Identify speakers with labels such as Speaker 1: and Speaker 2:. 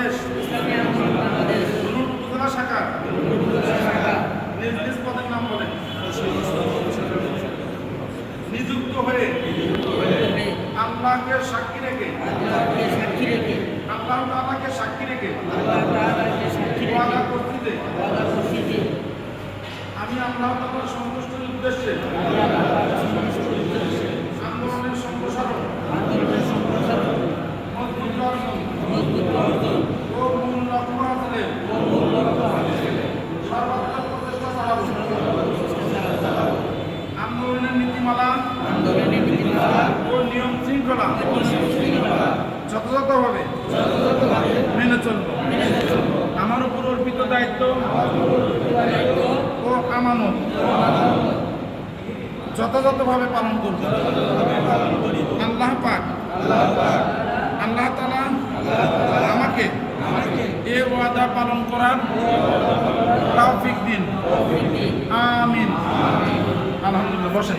Speaker 1: বাংলাদেশ। উপজেলা শাখা নিজ নিজ পদের নাম বলেন। নিযুক্ত হয়ে আল্লাহকে সাক্ষী রেখে সাক্ষী রেখে আল্লাহ তাআলাকে সাক্ষী রেখে আল্লাহ তাআলাকে সাক্ষী রেখে আমি আল্লাহ তাআলার সন্তুষ্টির উদ্দেশ্যে ও নিয়ম শৃঙ্খলা। যথাযথভাবে মেনে চলব। আমার উপর অর্পিত দায়িত্ব ও আমানত। যথাযথভাবে পালন করব। আল্লাহ পাক। আল্লাহ তালা আমাকে এ ওয়াদা পালন করার তৌফিক দিন। আমিন। আলহামদুলিল্লাহ বসেন।